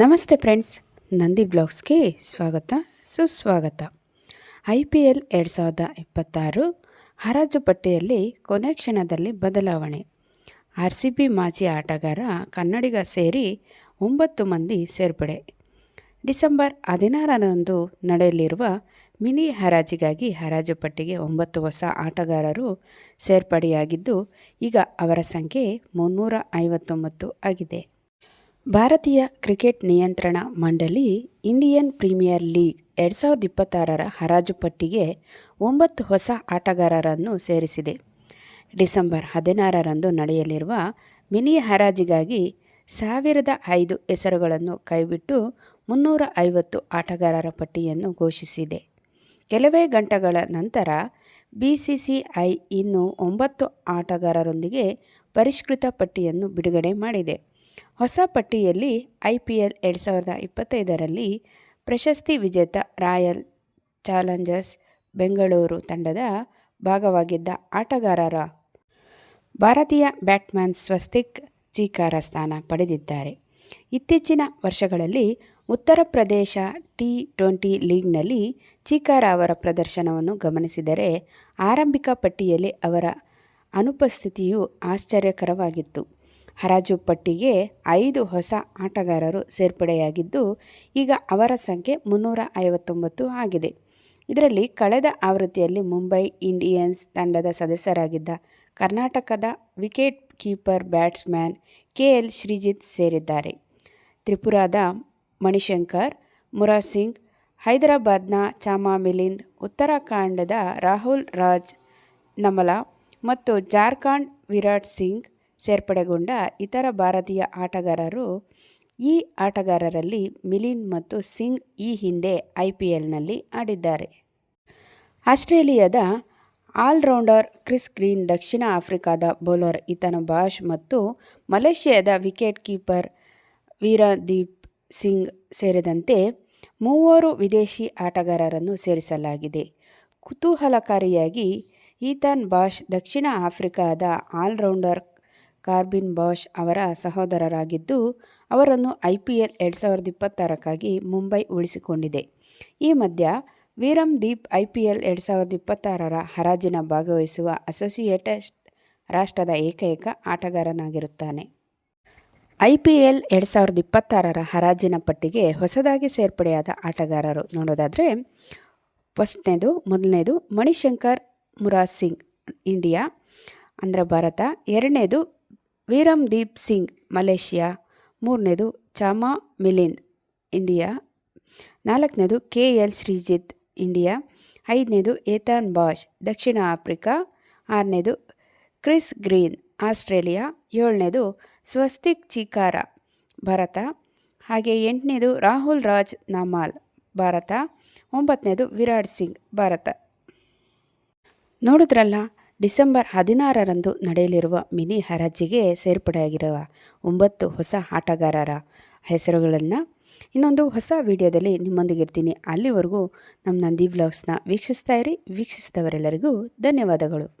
ನಮಸ್ತೆ ಫ್ರೆಂಡ್ಸ್, ನಂದಿ ಬ್ಲಾಗ್ಸ್ಗೆ ಸ್ವಾಗತ, ಸುಸ್ವಾಗತ. ಐ ಪಿ ಎಲ್ ಎರಡು ಸಾವಿರದ ಇಪ್ಪತ್ತಾರು ಹರಾಜು ಪಟ್ಟಿಯಲ್ಲಿ ಕೊನೆ ಕ್ಷಣದಲ್ಲಿ ಬದಲಾವಣೆ. ಆರ್ ಸಿ ಬಿ ಮಾಜಿ ಆಟಗಾರ ಕನ್ನಡಿಗ ಸೇರಿ ಒಂಬತ್ತು ಮಂದಿ ಸೇರ್ಪಡೆ. ಡಿಸೆಂಬರ್ ಹದಿನಾರರಂದು ನಡೆಯಲಿರುವ ಮಿನಿ ಹರಾಜಿಗಾಗಿ ಹರಾಜು ಪಟ್ಟಿಗೆ ಒಂಬತ್ತು ಹೊಸ ಆಟಗಾರರು ಸೇರ್ಪಡೆಯಾಗಿದ್ದು, ಈಗ ಅವರ ಸಂಖ್ಯೆ ಮುನ್ನೂರ ಐವತ್ತೊಂಬತ್ತು ಆಗಿದೆ. ಭಾರತೀಯ ಕ್ರಿಕೆಟ್ ನಿಯಂತ್ರಣ ಮಂಡಳಿ ಇಂಡಿಯನ್ ಪ್ರೀಮಿಯರ್ ಲೀಗ್ ಎರಡು ಸಾವಿರದ ಇಪ್ಪತ್ತಾರರ ಹರಾಜು ಪಟ್ಟಿಗೆ ಒಂಬತ್ತು ಹೊಸ ಆಟಗಾರರನ್ನು ಸೇರಿಸಿದೆ. ಡಿಸೆಂಬರ್ ಹದಿನಾರರಂದು ನಡೆಯಲಿರುವ ಮಿನಿ ಹರಾಜಿಗಾಗಿ ಸಾವಿರದ ಐದು ಹೆಸರುಗಳನ್ನು ಕೈಬಿಟ್ಟು ಮುನ್ನೂರ ಐವತ್ತು ಆಟಗಾರರ ಪಟ್ಟಿಯನ್ನು ಘೋಷಿಸಿದೆ. ಕೆಲವೇ ಗಂಟೆಗಳ ನಂತರ ಬಿ ಸಿ ಸಿ ಐ ಇನ್ನೂ ಒಂಬತ್ತು ಆಟಗಾರರೊಂದಿಗೆ ಪರಿಷ್ಕೃತ ಪಟ್ಟಿಯನ್ನು ಬಿಡುಗಡೆ ಮಾಡಿದೆ. ಹೊಸ ಪಟ್ಟಿಯಲ್ಲಿ ಐ ಪಿ ಎಲ್ ಎರಡು ಸಾವಿರದ ಇಪ್ಪತ್ತೈದರಲ್ಲಿ ಪ್ರಶಸ್ತಿ ವಿಜೇತ ರಾಯಲ್ ಚಾಲೆಂಜರ್ಸ್ ಬೆಂಗಳೂರು ತಂಡದ ಭಾಗವಾಗಿದ್ದ ಆಟಗಾರರ ಭಾರತೀಯ ಬ್ಯಾಟ್ಮನ್ ಸ್ವಸ್ತಿಕ್ ಚೀಕಾರ ಸ್ಥಾನ ಪಡೆದಿದ್ದಾರೆ. ಇತ್ತೀಚಿನ ವರ್ಷಗಳಲ್ಲಿ ಉತ್ತರ ಪ್ರದೇಶ ಟಿ ಟ್ವೆಂಟಿ ಲೀಗ್ನಲ್ಲಿ ಚೀಕಾರ ಅವರ ಪ್ರದರ್ಶನವನ್ನು ಗಮನಿಸಿದರೆ ಆರಂಭಿಕ ಪಟ್ಟಿಯಲ್ಲಿ ಅವರ ಅನುಪಸ್ಥಿತಿಯು ಆಶ್ಚರ್ಯಕರವಾಗಿತ್ತು. ಹರಾಜು ಪಟ್ಟಿಗೆ ಐದು ಹೊಸ ಆಟಗಾರರು ಸೇರ್ಪಡೆಯಾಗಿದ್ದು, ಈಗ ಅವರ ಸಂಖ್ಯೆ ಮುನ್ನೂರ ಐವತ್ತೊಂಬತ್ತು ಆಗಿದೆ. ಇದರಲ್ಲಿ ಕಳೆದ ಆವೃತ್ತಿಯಲ್ಲಿ ಮುಂಬೈ ಇಂಡಿಯನ್ಸ್ ತಂಡದ ಸದಸ್ಯರಾಗಿದ್ದ ಕರ್ನಾಟಕದ wicket keeper batsman K L Shreejith ಸೇರಿದ್ದಾರೆ. ತ್ರಿಪುರಾದ ಮಣಿಶಂಕರ್ ಮುರಾ ಸಿಂಗ್, ಹೈದರಾಬಾದ್ನ ಚಾಮಾ ಮಿಲಿಂದ್, ಉತ್ತರಾಖಂಡದ ರಾಹುಲ್ ರಾಜ್, ನಮಲಾ ಮತ್ತು ಜಾರ್ಖಂಡ್ ವಿರಾಟ್ ಸಿಂಗ್ ಸೇರ್ಪಡೆಗೊಂಡ ಇತರ ಭಾರತೀಯ ಆಟಗಾರರು ಈ ಆಟಗಾರರಲ್ಲಿ ಮಿಲಿಂದ್ ಮತ್ತು ಸಿಂಗ್ ಈ ಹಿಂದೆ ಐ ಪಿ ಎಲ್ನಲ್ಲಿ ಆಡಿದ್ದಾರೆ. ಆಸ್ಟ್ರೇಲಿಯಾದ ಆಲ್ರೌಂಡರ್ ಕ್ರಿಸ್ ಗ್ರೀನ್ ದಕ್ಷಿಣ ಆಫ್ರಿಕಾದ ಬೌಲರ್ ಇತನ ಬಾಷ್ ಮತ್ತು ಮಲೇಷ್ಯಾದ ವಿಕೆಟ್ ಕೀಪರ್ ವೀರದೀಪ್ ಸಿಂಗ್ ಸೇರಿದಂತೆ ಮೂವರು ವಿದೇಶಿ ಆಟಗಾರರನ್ನು ಸೇರಿಸಲಾಗಿದೆ. ಕುತೂಹಲಕಾರಿಯಾಗಿ ಈತಾನ್ ಬಾಷ್ ದಕ್ಷಿಣ ಆಫ್ರಿಕಾದ ಆಲ್ರೌಂಡರ್ ಕಾರ್ಬಿನ್ ಬಾಷ್ ಅವರ ಸಹೋದರರಾಗಿದ್ದು, ಅವರನ್ನು ಐ ಪಿ ಎಲ್ ಎರಡು ಸಾವಿರದ ಇಪ್ಪತ್ತಾರಕ್ಕಾಗಿ ಮುಂಬೈ ಉಳಿಸಿಕೊಂಡಿದೆ. ಈ ಮಧ್ಯ Virandeep I P L ಎರಡು ಸಾವಿರದ ಇಪ್ಪತ್ತಾರರ ಹರಾಜಿನ ಭಾಗವಹಿಸುವ ಅಸೋಸಿಯೇಟೆಡ್ ರಾಷ್ಟ್ರದ ಏಕೈಕ ಆಟಗಾರನಾಗಿರುತ್ತಾನೆ. ಐ ಪಿ ಎಲ್ ಎರಡು ಸಾವಿರದ ಇಪ್ಪತ್ತಾರರ ಹರಾಜಿನ ಪಟ್ಟಿಗೆ ಹೊಸದಾಗಿ ಸೇರ್ಪಡೆಯಾದ ಆಟಗಾರರು ನೋಡೋದಾದರೆ, ಫಸ್ಟ್ನೇದು, ಮೊದಲನೇದು ಮಣಿಶಂಕರ್ ಮುರಾಜ್ ಸಿಂಗ್ ಇಂಡಿಯಾ, ಅಂದರೆ ಭಾರತ, ಎರಡನೇದು ವೀರಮ್ ದೀಪ್ ಸಿಂಗ್, ಮಲೇಷ್ಯಾ. ಮೂರನೇದು, ಚಾಮಾ ಮಿಲಿಂದ್, ಇಂಡಿಯಾ. ನಾಲ್ಕನೇದು ಕೆ ಎಲ್ ಶ್ರೀಜಿತ್, ಇಂಡಿಯಾ. ಐದನೇದು, ಏತಾನ್ ಬಾಷ್, ದಕ್ಷಿಣ ಆಫ್ರಿಕಾ. ಆರನೇದು, ಕ್ರಿಸ್ ಗ್ರೀನ್, ಆಸ್ಟ್ರೇಲಿಯಾ. ಏಳನೇದು, ಸ್ವಸ್ತಿಕ್ ಚಿಕಾರ, ಭಾರತ. ಹಾಗೆ ಎಂಟನೇದು, ರಾಹುಲ್ ರಾಜ್ ನಮಾಲ್, ಭಾರತ. ಒಂಬತ್ತನೇದು, ವಿರಾಟ್ ಸಿಂಗ್, ಭಾರತ. ನೋಡಿದ್ರಲ್ಲ ಡಿಸೆಂಬರ್ ಹದಿನಾರರಂದು ನಡೆಯಲಿರುವ ಮಿನಿ ಹರಾಜಿಗೆ ಸೇರ್ಪಡೆಯಾಗಿರುವ ಒಂಬತ್ತು ಹೊಸ ಆಟಗಾರರ ಹೆಸರುಗಳನ್ನು ಇನ್ನೊಂದು ಹೊಸ ವಿಡಿಯೋದಲ್ಲಿ ನಿಮ್ಮೊಂದಿಗೆ ಇರ್ತೀನಿ ಅಲ್ಲಿವರೆಗೂ ನಮ್ಮ ನಂದಿ ವ್ಲಾಗ್ಸ್ನ ವೀಕ್ಷಿಸ್ತಾ ಇರಿ. ವೀಕ್ಷಿಸಿದವರೆಲ್ಲರಿಗೂ ಧನ್ಯವಾದಗಳು.